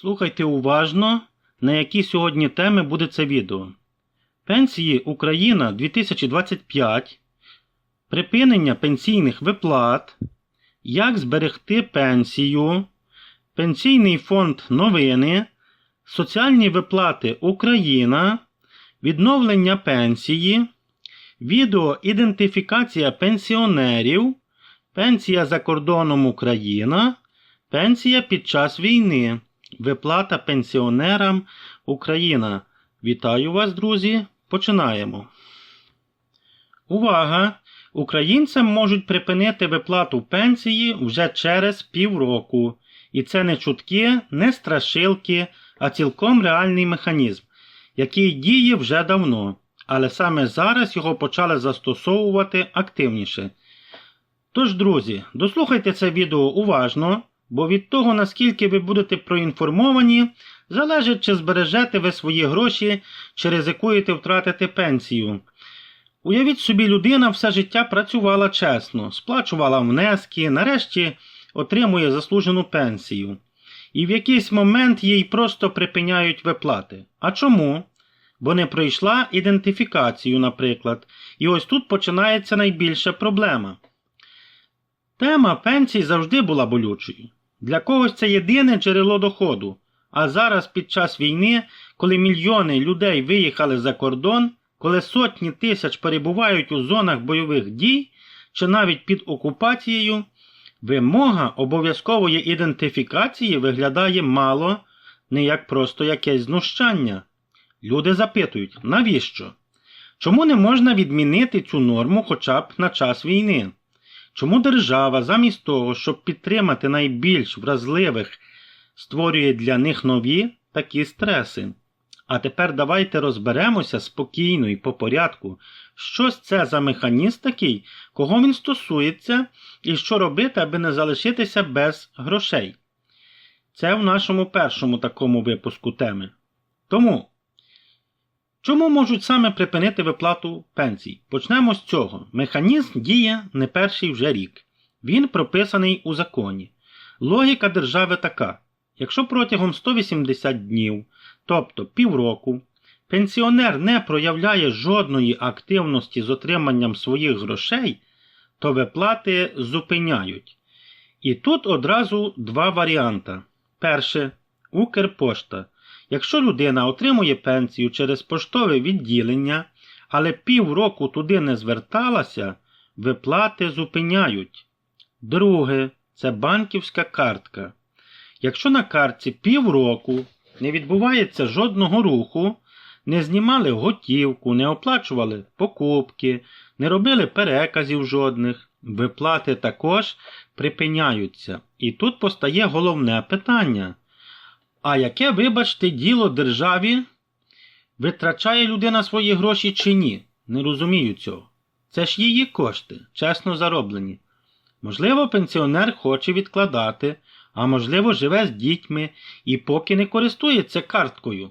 Слухайте уважно, на які сьогодні теми буде це відео. Пенсії Україна 2025, припинення пенсійних виплат, як зберегти пенсію, Пенсійний фонд новини, Соціальні виплати Україна, відновлення пенсії, відео ідентифікація пенсіонерів, пенсія за кордоном Україна, пенсія під час війни. Виплата пенсіонерам Україна. Вітаю вас, друзі. Починаємо. Увага! Українцям можуть припинити виплату пенсії вже через півроку. І це не чутки, не страшилки, а цілком реальний механізм, який діє вже давно, але саме зараз його почали застосовувати активніше. Тож, друзі, дослухайте це відео уважно, бо від того, наскільки ви будете проінформовані, залежить, чи збережете ви свої гроші, чи ризикуєте втратити пенсію. Уявіть собі, людина все життя працювала чесно, сплачувала внески, нарешті отримує заслужену пенсію. І в якийсь момент їй просто припиняють виплати. А чому? Бо не пройшла ідентифікацію, наприклад. І ось тут починається найбільша проблема. Тема пенсій завжди була болючою. Для когось це єдине джерело доходу. А зараз, під час війни, коли мільйони людей виїхали за кордон, коли сотні тисяч перебувають у зонах бойових дій чи навіть під окупацією, вимога обов'язкової ідентифікації виглядає мало не як просто якесь знущання. Люди запитують, навіщо? Чому не можна відмінити цю норму хоча б на час війни? Чому держава, замість того, щоб підтримати найбільш вразливих, створює для них нові такі стреси? А тепер давайте розберемося спокійно і по порядку, що ж це за механізм такий, кого він стосується, і що робити, аби не залишитися без грошей. Це в нашому першому такому випуску теми. Тому, чому можуть саме припинити виплату пенсій? Почнемо з цього. Механізм діє не перший вже рік. Він прописаний у законі. Логіка держави така: якщо протягом 180 днів, тобто півроку, пенсіонер не проявляє жодної активності з отриманням своїх грошей, то виплати зупиняють. І тут одразу два варіанти. Перше, Укрпошта. Якщо людина отримує пенсію через поштове відділення, але півроку туди не зверталася, виплати зупиняють. Друге, це банківська картка. Якщо на картці півроку не відбувається жодного руху, не знімали готівку, не оплачували покупки, не робили переказів жодних, виплати також припиняються. І тут постає головне питання. А яке, вибачте, діло державі? Витрачає людина свої гроші чи ні? Не розумію цього. Це ж її кошти, чесно зароблені. Можливо, пенсіонер хоче відкладати, а можливо, живе з дітьми і поки не користується карткою.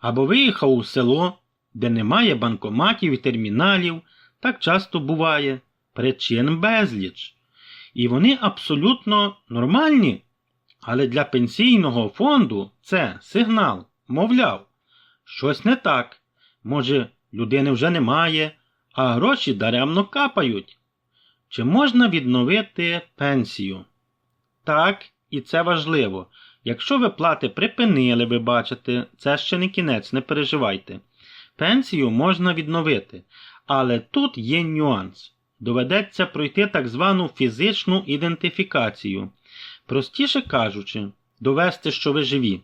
Або виїхав у село, де немає банкоматів і терміналів, так часто буває, причин безліч. І вони абсолютно нормальні. Але для пенсійного фонду це сигнал, мовляв, щось не так. Може, людини вже немає, а гроші даремно капають. Чи можна відновити пенсію? Так, і це важливо. Якщо виплати припинили, ви бачите, це ще не кінець, не переживайте. Пенсію можна відновити, але тут є нюанс. Доведеться пройти так звану фізичну ідентифікацію. Простіше кажучи, довести, що ви живі.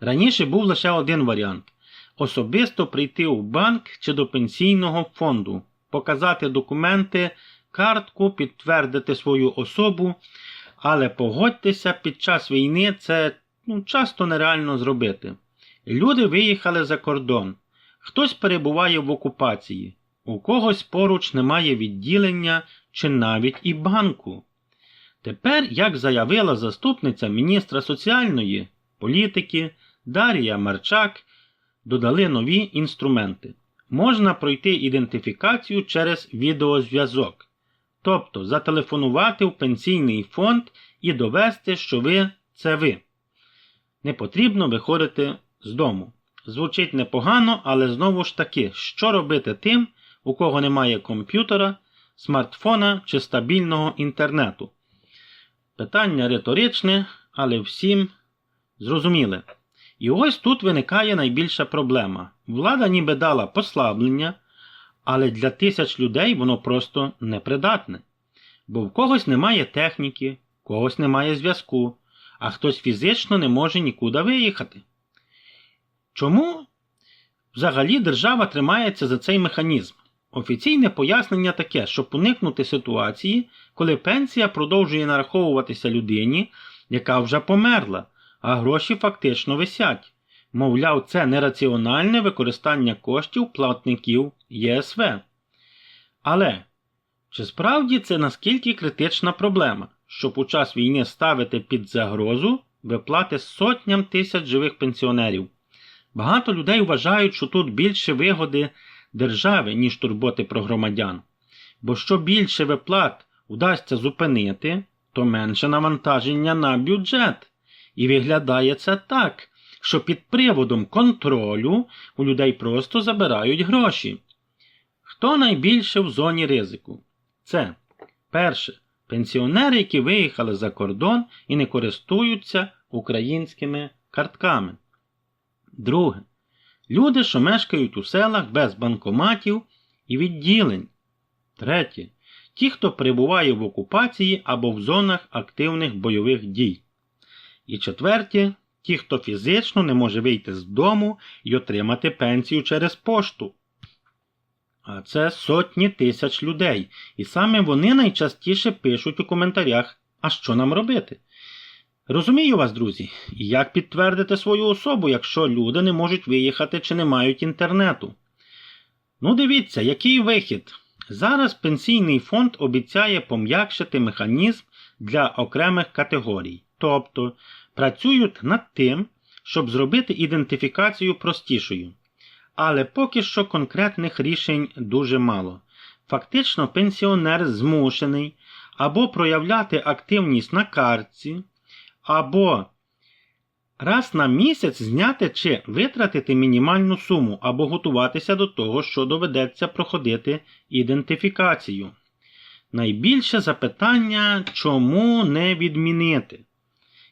Раніше був лише один варіант особисто прийти у банк чи до пенсійного фонду, показати документи, картку, підтвердити свою особу, але погодьтеся, під час війни це ну, часто нереально зробити. Люди виїхали за кордон, хтось перебуває в окупації, у когось поруч немає відділення чи навіть і банку. Тепер, як заявила заступниця міністра соціальної політики Дар'я Марчак, додали нові інструменти. Можна пройти ідентифікацію через відеозв'язок, тобто зателефонувати в пенсійний фонд і довести, що ви це ви. не потрібно виходити з дому. Звучить непогано, але знову ж таки, що робити тим, у кого немає комп'ютера, смартфона чи стабільного інтернету? Питання риторичне, але всім зрозуміле. І ось тут виникає найбільша проблема. Влада ніби дала послаблення, але для тисяч людей воно просто непридатне. Бо в когось немає техніки, в когось немає зв'язку, а хтось фізично не може нікуди виїхати. Чому взагалі держава тримається за цей механізм? Офіційне пояснення таке, щоб уникнути ситуації, коли пенсія продовжує нараховуватися людині, яка вже померла, а гроші фактично висять. Мовляв, це нераціональне використання коштів платників ЄСВ. Але чи справді це наскільки критична проблема, щоб у час війни ставити під загрозу виплати сотням тисяч живих пенсіонерів? Багато людей вважають, що тут більше вигоди держави, ніж турботи про громадян. Бо що більше виплат удасться зупинити, то менше навантаження на бюджет. І виглядає це так, що під приводом контролю у людей просто забирають гроші. Хто найбільше в зоні ризику? Це перше пенсіонери, які виїхали за кордон і не користуються українськими картками. Друге. Люди, що мешкають у селах без банкоматів і відділень. Третє. Ті, хто перебуває в окупації або в зонах активних бойових дій. І четверте, ті, хто фізично не може вийти з дому і отримати пенсію через пошту. А це сотні тисяч людей. І саме вони найчастіше пишуть у коментарях, а що нам робити. Розумію вас, друзі, як підтвердити свою особу, якщо люди не можуть виїхати чи не мають інтернету. Ну, дивіться, який вихід. Зараз пенсійний фонд обіцяє пом'якшити механізм для окремих категорій, тобто працюють над тим, щоб зробити ідентифікацію простішою. Але поки що конкретних рішень дуже мало. Фактично, пенсіонер змушений або проявляти активність на картці, або раз на місяць зняти чи витратити мінімальну суму, або готуватися до того, що доведеться проходити ідентифікацію. Найбільше запитання, чому не відмінити?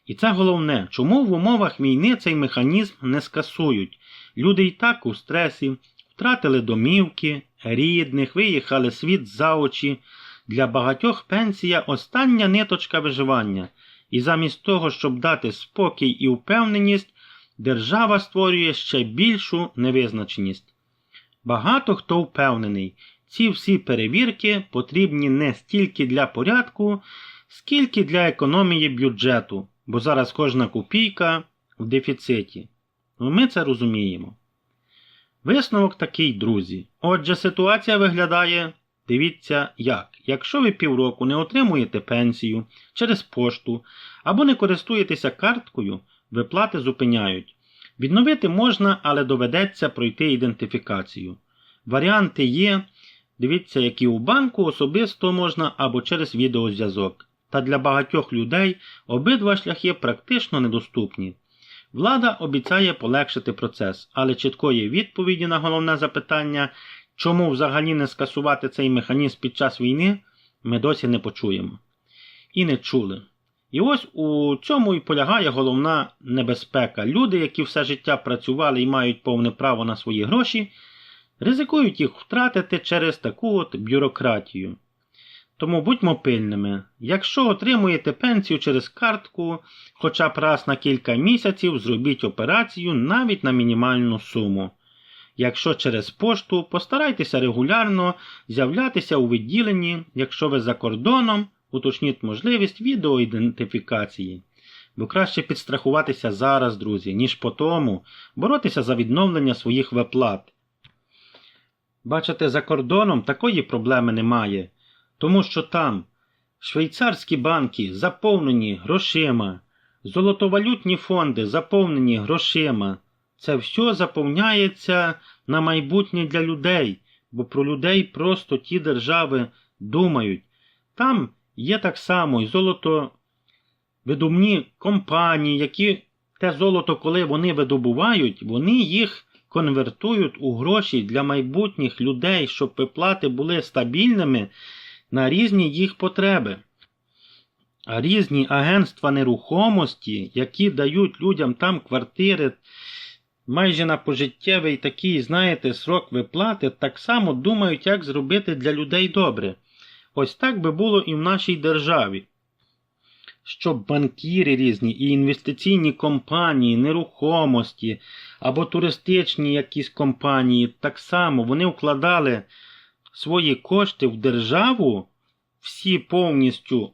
І це головне, чому в умовах війни цей механізм не скасують? Люди і так у стресі, втратили домівки, рідних, виїхали світ за очі. Для багатьох пенсія остання ниточка виживання. І замість того, щоб дати спокій і впевненість, держава створює ще більшу невизначеність. Багато хто впевнений, ці всі перевірки потрібні не стільки для порядку, скільки для економії бюджету, бо зараз кожна копійка в дефіциті. Ну, Ми це розуміємо. Висновок такий, друзі. Отже, ситуація виглядає, дивіться як. Якщо ви півроку не отримуєте пенсію через пошту або не користуєтеся карткою, виплати зупиняють. Відновити можна, але доведеться пройти ідентифікацію. Варіанти є. Дивіться, які у банку особисто можна або через відеозв'язок. Та для багатьох людей обидва шляхи практично недоступні. Влада обіцяє полегшити процес, але чіткої відповіді на головне запитання, чому взагалі не скасувати цей механізм під час війни, ми досі не почуємо. І не чули. І ось у цьому і полягає головна небезпека. Люди, які все життя працювали і мають повне право на свої гроші, ризикують їх втратити через таку от бюрократію. Тому будьмо пильними. Якщо отримуєте пенсію через картку, хоча б раз на кілька місяців, зробіть операцію навіть на мінімальну суму. Якщо через пошту, постарайтеся регулярно з'являтися у відділенні, якщо ви за кордоном, уточніть можливість відеоідентифікації. Бо краще підстрахуватися зараз, друзі, ніж по тому боротися за відновлення своїх виплат. Бачите, за кордоном такої проблеми немає, тому що там швейцарські банки заповнені грошима, золотовалютні фонди заповнені грошима. Це все заповняється на майбутнє для людей, бо про людей просто ті держави думають. Там є так само і золотовидумні компанії, які те золото, коли вони видобувають, вони їх конвертують у гроші для майбутніх людей, щоб виплати були стабільними на різні їх потреби. А різні агентства нерухомості, які дають людям там квартири майже на пожиттєвий такий, знаєте, срок виплати, так само думають, як зробити для людей добре. Ось так би було і в нашій державі. Щоб банкіри різні і інвестиційні компанії, нерухомості або туристичні якісь компанії, так само вони вкладали свої кошти в державу, всі повністю,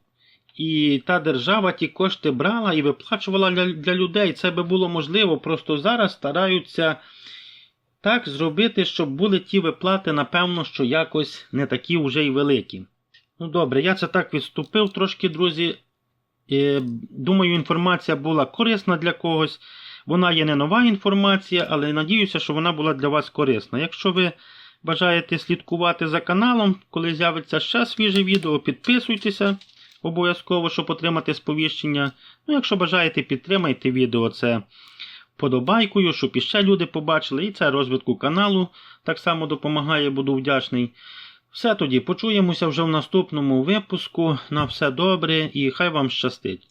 і та держава ті кошти брала і виплачувала для, для людей. Це би було можливо, просто зараз стараються так зробити, щоб були ті виплати, напевно, що якось не такі вже й великі. Ну добре, я це так відступив трошки, друзі. Е, Думаю, інформація була корисна для когось. Вона є не нова інформація, але надіюся, що вона була для вас корисна. Якщо ви бажаєте слідкувати за каналом, коли з'явиться ще свіже відео, підписуйтеся обов'язково, щоб отримати сповіщення. Ну, якщо бажаєте, підтримайте відео це подобайкою, щоб іще люди побачили, і це розвитку каналу так само допомагає, буду вдячний. Все тоді, почуємося вже в наступному випуску. На все добре і хай вам щастить.